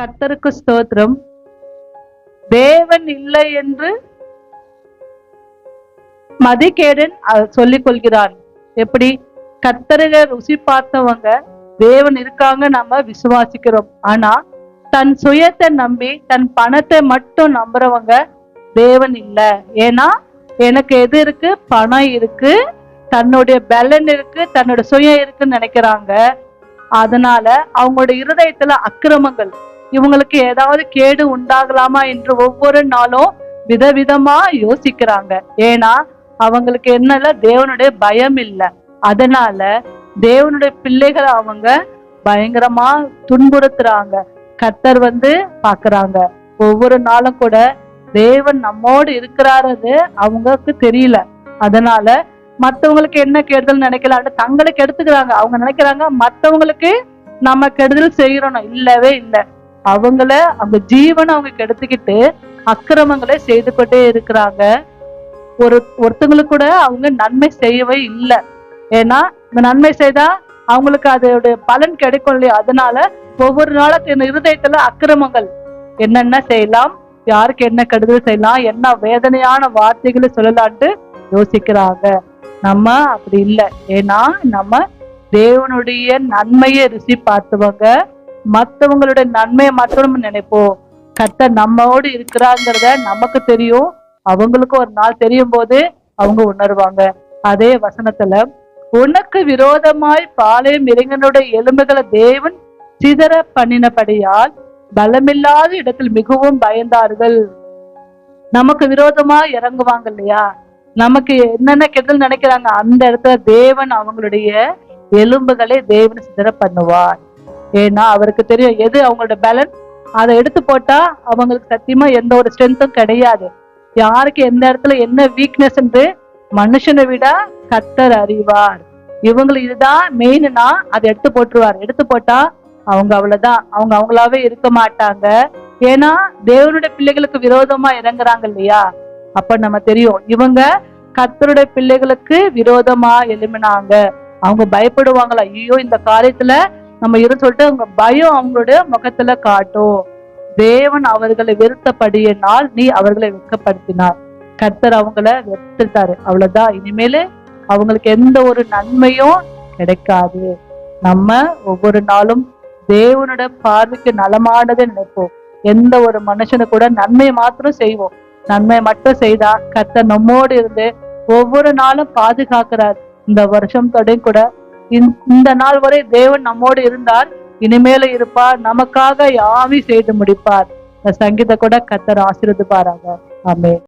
கர்த்தருக்கு ஸ்தோத்திரம். தேவன் இல்லை என்று மதிகேடன் சொல்லிக் கொள்கிறான் எப்படி? கர்த்தருக ருசி பார்த்தவங்க தேவன் இருக்காங்க நம்ம விசுவாசிக்கிறோம். ஆனா தன் சுயத்தை நம்பி தன் பணத்தை மட்டும் நம்புறவங்க தேவன் இல்ல. ஏன்னா எனக்கு எது இருக்கு? பணம் இருக்கு. தன்னுடைய பலன் இருக்கு. தன்னோட சுயம் இருக்குன்னு நினைக்கிறாங்க. அதனால அவங்களோட இருதயத்துல அக்கிரமங்கள் இவங்களுக்கு ஏதாவது கேடு உண்டாகலாமா என்று ஒவ்வொரு நாளும் விதவிதமா யோசிக்கிறாங்க. ஏன்னா அவங்களுக்கு என்னல தேவனுடைய பயம் இல்லை. அதனால தேவனுடைய பிள்ளைகளை அவங்க பயங்கரமா துன்புறுத்துறாங்க. கத்தர் வந்து பாக்குறாங்க. ஒவ்வொரு நாளும் கூட தேவன் நம்மோடு இருக்கிறாரது அவங்களுக்கு தெரியல. அதனால மத்தவங்களுக்கு என்ன கெடுதல் நினைக்கலாம்னு தங்களுக்கு எடுத்துக்கிறாங்க. அவங்க நினைக்கிறாங்க மத்தவங்களுக்கு நம்ம கெடுதல் செய்யறோம். இல்லவே இல்லை. அவங்கள அவங்க ஜீவனை அவங்க கெடுத்துக்கிட்டு அக்கிரமங்களை செய்து கொண்டே இருக்கிறாங்க. ஒரு ஒருத்தங்களுக்கு கூட அவங்க நன்மை செய்யவே இல்லை. ஏன்னா இந்த நன்மை செய்தா அவங்களுக்கு அதோட பலன் கிடைக்கும் இல்லையா? அதனால ஒவ்வொரு நாளும் என் இருதயத்துல அக்கிரமங்கள். என்னென்ன செய்யலாம்? யாருக்கு என்ன கெடுதல் செய்யலாம்? என்ன வேதனையான வார்த்தைகளை சொல்லலான்ட்டு யோசிக்கிறாங்க. நம்ம அப்படி இல்லை. ஏன்னா நம்ம தேவனுடைய நன்மையை ருசி பார்த்துவங்க. மற்றவங்களுடைய நன்மையை மட்டும் நினைப்போம். கத்த நம்மோடு இருக்கிறாங்கிறத நமக்கு தெரியும். அவங்களுக்கு ஒரு நாள் தெரியும் போது அவங்க உணர்வாங்க. அதே வசனத்துல உனக்கு விரோதமாய் பாளையம் இளைஞனுடைய எலும்புகளை தேவன் சிதற பண்ணினபடியால் பலமில்லாத இடத்தில் மிகவும் பயந்தார்கள். நமக்கு விரோதமா இறங்குவாங்க இல்லையா? நமக்கு என்னென்ன கெடுதல் நினைக்கிறாங்க? அந்த இடத்துல தேவன் அவங்களுடைய எலும்புகளை தேவன் சிதற பண்ணுவார். ஏன்னா அவருக்கு தெரியும் எது அவங்களோட பேலன்ஸ் அதை எடுத்து போட்டா அவங்களுக்கு சத்தியமா எந்த ஒரு ஸ்ட்ரென்த்தும் கிடையாது. யாருக்கு எந்த இடத்துல என்ன வீக்னஸ் என்று மனுஷனை விட கத்தர் அறிவார். இவங்களுக்கு இதுதான் மெயின்னா அதை எடுத்து போட்டுருவார். எடுத்து போட்டா அவங்க அவ்வளவுதான். அவங்க அவங்களாவே இருக்க மாட்டாங்க. ஏன்னா தேவனுடைய பிள்ளைகளுக்கு விரோதமா இறங்குறாங்க இல்லையா? அப்ப நம்ம தெரியும். இவங்க கத்தருடைய பிள்ளைகளுக்கு விரோதமா எழுமினாங்க அவங்க பயப்படுவாங்களா? ஐயோ இந்த காரியத்துல நம்ம இரு சொல்லிட்டு அவங்க பயம் அவங்களுடைய முகத்துல காட்டும். தேவன் அவர்களை வெறுத்தபடியினால் நீ அவர்களை வெட்கப்படுத்தினார் கர்த்தர் அவங்கள வெறுத்துட்டாரு. அவ்வளவுதான். இனிமேலு அவங்களுக்கு எந்த ஒரு நன்மையும் கிடைக்காது. நம்ம ஒவ்வொரு நாளும் தேவனோட பார்வைக்கு நலமானதை நினைப்போம். எந்த ஒரு மனுஷனு கூட நன்மையை மாத்திரம் செய்வோம். நன்மையை மட்டும் செய்தா கர்த்தர் நம்மோடு இருந்து ஒவ்வொரு நாளும் பாதுகாக்கிறார். இந்த வருஷம் தொடையும் கூட இந்த- இந்த நாள் வரை தேவன் நம்மோடு இருந்தார். இனிமேல இருப்பார். நமக்காக யாவி செய்து முடிப்பார். இந்த சங்கீத கூட கர்த்தர் ஆசிரியப்பாராக ஆமே